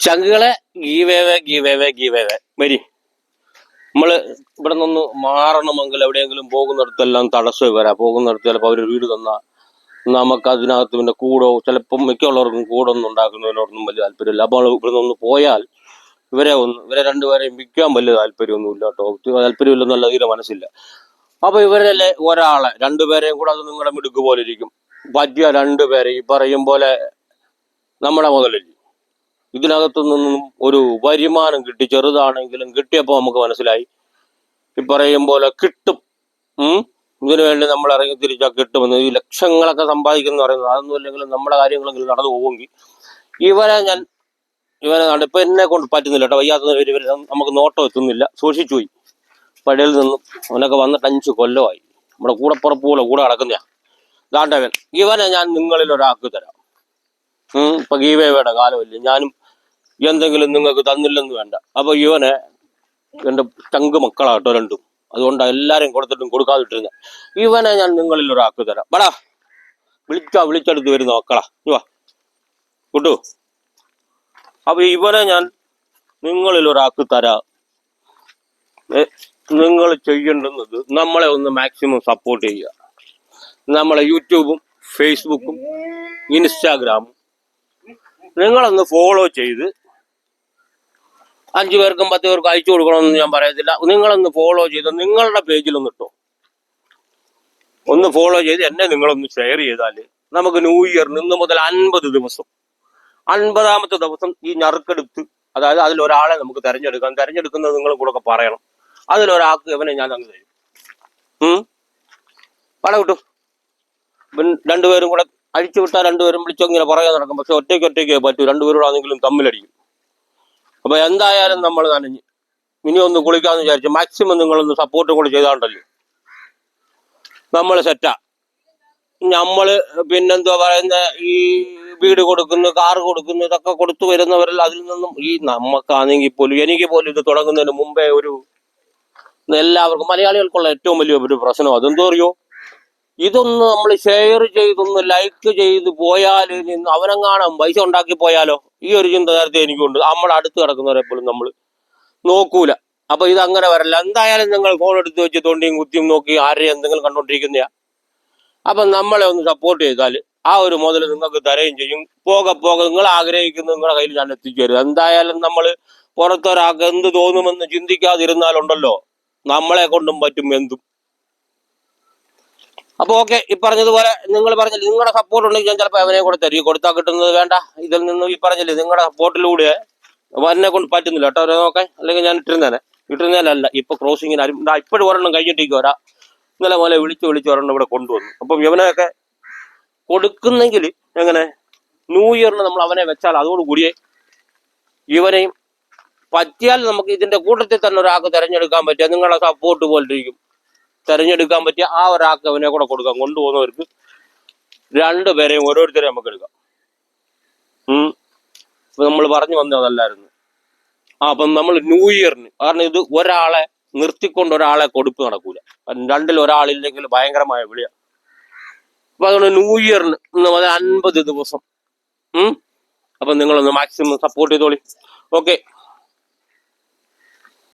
ചങ്കുകളെ ഗീവേവേ ഗീവേവേ ഗീവേവേ മരി നമ്മൾ ഇവിടെ നിന്ന് മാറണമെങ്കിൽ എവിടെയെങ്കിലും പോകുന്നിടത്തെല്ലാം തടസ്സം വരാ. പോകുന്നിടത്ത് ചിലപ്പോൾ അവർ വീട് തന്ന. നമുക്ക് അതിനകത്ത് പിന്നെ കൂടോ ചിലപ്പം മിക്കുള്ളവർക്കും കൂടൊന്നും ഉണ്ടാക്കുന്നതിനോടൊന്നും വലിയ താല്പര്യമില്ല. അപ്പോൾ ഇവിടെ നിന്ന് പോയാൽ ഇവരെ ഒന്ന് ഇവരെ രണ്ടുപേരെയും വിൽക്കാൻ വലിയ താല്പര്യമൊന്നുമില്ല കേട്ടോ. താല്പര്യമില്ലെന്നല്ല തീരെ മനസ്സില്ല. അപ്പൊ ഇവരല്ലേ ഒരാളെ. രണ്ടുപേരെയും കൂടെ അത് നിങ്ങളുടെ മിടുക്ക് പോലെ ഇരിക്കും. പറ്റിയ രണ്ടുപേരെ ഈ പറയും പോലെ നമ്മുടെ മുതലല്ലേ ഇതിനകത്തു നിന്നും ഒരു വരുമാനം കിട്ടി. ചെറുതാണെങ്കിലും കിട്ടിയപ്പോൾ നമുക്ക് മനസ്സിലായി. ഈ പറയും പോലെ കിട്ടും. ഇതിനു വേണ്ടി നമ്മൾ ഇറങ്ങി തിരിച്ചാൽ കിട്ടുമെന്ന്. ഈ ലക്ഷങ്ങളൊക്കെ സമ്പാദിക്കുന്നു പറയുന്നത്. അതൊന്നും ഇല്ലെങ്കിലും നമ്മുടെ കാര്യങ്ങളെങ്കിലും നടന്നു പോകുമെങ്കിൽ ഇവരെ ഞാൻ ഇവരെ നട ഇപ്പൊ എന്നെ കൊണ്ട് പറ്റുന്നില്ല കേട്ടോ. വയ്യാത്ത ഇവർ നമുക്ക് നോട്ടം എത്തുന്നില്ല. സൂക്ഷിച്ചു പോയി. പഴയിൽ നിന്നും അവനൊക്കെ വന്നിട്ട് അഞ്ച് കൊല്ലമായി. നമ്മുടെ കൂടെ പുറപ്പുപോലെ കൂടെ നടക്കുന്ന ദാണ്ടവൻ ഇവനെ ഞാൻ നിങ്ങളിൽ ഒരാൾക്ക് തരാം ഇപ്പൊ ഗീവേവയുടെ കാലമല്ലേ ഞാനും എന്തെങ്കിലും നിങ്ങൾക്ക് തന്നില്ലെന്ന് വേണ്ട. അപ്പൊ ഇവനെ എന്റെ ചങ്ക് മക്കളാട്ടോ രണ്ടും. അതുകൊണ്ട് എല്ലാരും കൊടുത്തിട്ടും കൊടുക്കാതിട്ടിരുന്ന. ഇവനെ ഞാൻ നിങ്ങളിൽ ഒരാൾക്ക് തരാം. ബടാ വിളിച്ചാ വിളിച്ചെടുത്ത് വരുന്ന മക്കളാ. ഇനി വാ. കുട്ടു അപ്പൊ ഇവനെ ഞാൻ നിങ്ങളിൽ ഒരാൾക്ക് തരാം. നിങ്ങൾ ചെയ്യേണ്ടുന്നത് നമ്മളെ ഒന്ന് മാക്സിമം സപ്പോർട്ട് ചെയ്യുക. നമ്മളെ യൂട്യൂബും ഫേസ്ബുക്കും ഇൻസ്റ്റാഗ്രാമും നിങ്ങളൊന്ന് ഫോളോ ചെയ്ത് അഞ്ചു പേർക്കും പത്ത് പേർക്കും അയച്ചു കൊടുക്കണമെന്ന് ഞാൻ പറയത്തില്ല. നിങ്ങളൊന്ന് ഫോളോ ചെയ്ത് നിങ്ങളുടെ പേജിലൊന്ന് ഇട്ടോ. ഒന്ന് ഫോളോ ചെയ്ത് എന്നെ നിങ്ങളൊന്ന് ഷെയർ ചെയ്താൽ നമുക്ക് ന്യൂ ഇയർ നിന്ന് മുതൽ അൻപത് ദിവസം അൻപതാമത്തെ ദിവസം ഈ ഞറുക്കെടുത്ത് അതായത് അതിലൊരാളെ നമുക്ക് തെരഞ്ഞെടുക്കാം. തെരഞ്ഞെടുക്കുന്നത് നിങ്ങൾ കൂടെ ഒക്കെ പറയണം. അതിലൊരാൾക്ക് ഇവനെ ഞാൻ അങ്ങ് തരും. പട കിട്ടും. ഇവൻ രണ്ടുപേരും കൂടെ അഴിച്ചു വിട്ടാൽ രണ്ടുപേരും വിളിച്ചങ്ങനെ പറയാൻ നടക്കും. പക്ഷെ ഒറ്റയ്ക്ക് ഒറ്റയ്ക്ക് പറ്റൂ. രണ്ടുപേരോടാണെങ്കിലും തമ്മിലടിക്കും. അപ്പൊ എന്തായാലും നമ്മൾ നനഞ്ഞ്. ഇനി ഒന്ന് കുളിക്കാന്ന് വിചാരിച്ചു മാക്സിമം നിങ്ങളൊന്ന് സപ്പോർട്ടും കൂടി ചെയ്താണ്ടല്ലോ. നമ്മൾ സെറ്റാ നമ്മൾ പിന്നെന്തോ പറയുന്ന ഈ വീട് കൊടുക്കുന്നു കാർ കൊടുക്കുന്നു ഇതൊക്കെ കൊടുത്തു വരുന്നവരിൽ അതിൽ നിന്നും ഈ നമുക്കാണെങ്കിൽ പോലും എനിക്ക് പോലും ഇത് തുടങ്ങുന്നതിന് മുമ്പേ ഒരു എല്ലാവർക്കും മലയാളികൾക്കുള്ള ഏറ്റവും വലിയ ഒരു പ്രശ്നം അതെന്തോ അറിയോ? ഇതൊന്ന് നമ്മൾ ഷെയർ ചെയ്തൊന്ന് ലൈക്ക് ചെയ്ത് പോയാൽ നിന്ന് അവനെങ്ങാണം പൈസ ഉണ്ടാക്കി പോയാലോ? ഈ ഒരു ചിന്ത നേരത്തെ എനിക്കുണ്ട്. നമ്മൾ അടുത്ത് കിടക്കുന്നവരെ എപ്പോഴും നമ്മൾ നോക്കൂല. അപ്പൊ ഇത് അങ്ങനെ വരല്ല. എന്തായാലും നിങ്ങൾ ഫോൺ എടുത്ത് വെച്ച് തോണ്ടിയും കുത്തിയും നോക്കി ആരെയും എന്തെങ്കിലും കണ്ടോണ്ടിരിക്കുന്നയാ. അപ്പൊ നമ്മളെ ഒന്ന് സപ്പോർട്ട് ചെയ്താൽ ആ ഒരു മുതൽ നിങ്ങൾക്ക് തരുകയും ചെയ്യും. പോകെ പോകെ നിങ്ങൾ ആഗ്രഹിക്കുന്ന നിങ്ങളുടെ കയ്യിൽ ഞാൻ എത്തിച്ചേരും എന്തായാലും നമ്മൾ പുറത്തൊരാൾക്ക് എന്ത് തോന്നുമെന്ന് ചിന്തിക്കാതിരുന്നാലുണ്ടല്ലോ. നമ്മളെ കൊണ്ടും പറ്റും എന്തും. അപ്പൊ ഓക്കെ ഈ പറഞ്ഞതുപോലെ നിങ്ങൾ പറഞ്ഞില്ല നിങ്ങളുടെ സപ്പോർട്ട് ഉണ്ടെങ്കിൽ ഞാൻ ചിലപ്പോൾ അവനെ കൂടെ തരും കൊടുത്താൽ കിട്ടുന്നത് വേണ്ട. ഇതിൽ നിന്നും ഈ പറഞ്ഞില്ലേ നിങ്ങളുടെ സപ്പോർട്ടിലൂടെ എന്നെ കൊണ്ട് പറ്റുന്നില്ല കേട്ടോ. അവരെ നോക്കാൻ അല്ലെങ്കിൽ ഞാൻ ഇട്ടിരുന്നേനെ. ഇട്ടിരുന്നേലല്ല ഇപ്പൊ ക്രോസിങ്ങിന് ആരും ഇപ്പോഴും ഒരെണ്ണം കഴിഞ്ഞിട്ടേക്ക് വരാ ഇന്നലെ പോലെ വിളിച്ച് വിളിച്ച് ഒരെണ്ണം ഇവിടെ കൊണ്ടുവന്നു. അപ്പം ഇവനെയൊക്കെ കൊടുക്കുന്നെങ്കിൽ എങ്ങനെ? ന്യൂ ഇയറിന് നമ്മൾ അവനെ വെച്ചാൽ അതോടുകൂടിയേ ഇവനെയും പറ്റിയാൽ നമുക്ക് ഇതിന്റെ കൂട്ടത്തിൽ തന്നെ ഒരാൾക്ക് തിരഞ്ഞെടുക്കാൻ പറ്റിയ നിങ്ങളുടെ സപ്പോർട്ട് പോലിരിക്കും. തെരഞ്ഞെടുക്കാൻ പറ്റിയ ആ ഒരാൾക്ക് അവനെ കൂടെ കൊടുക്കാം. കൊണ്ടുപോകുന്നവർക്ക് രണ്ടുപേരെയും ഓരോരുത്തരെയും നമുക്ക് എടുക്കാം. ഉം. നമ്മൾ പറഞ്ഞു വന്നതല്ലായിരുന്നു ആ അപ്പം നമ്മൾ ന്യൂ ഇയറിന് കാരണം ഇത് ഒരാളെ നിർത്തിക്കൊണ്ട് ഒരാളെ കൊടുപ്പ് നടക്കൂല. രണ്ടിൽ ഒരാളില്ലെങ്കിൽ ഭയങ്കരമായ വിളിയ. അപ്പൊ അതുകൊണ്ട് ന്യൂ ഇയറിന് മുതൽ അൻപത് ദിവസം. ഉം. അപ്പൊ നിങ്ങളൊന്ന് മാക്സിമം സപ്പോർട്ട് ചെയ്തോളി. ഓക്കെ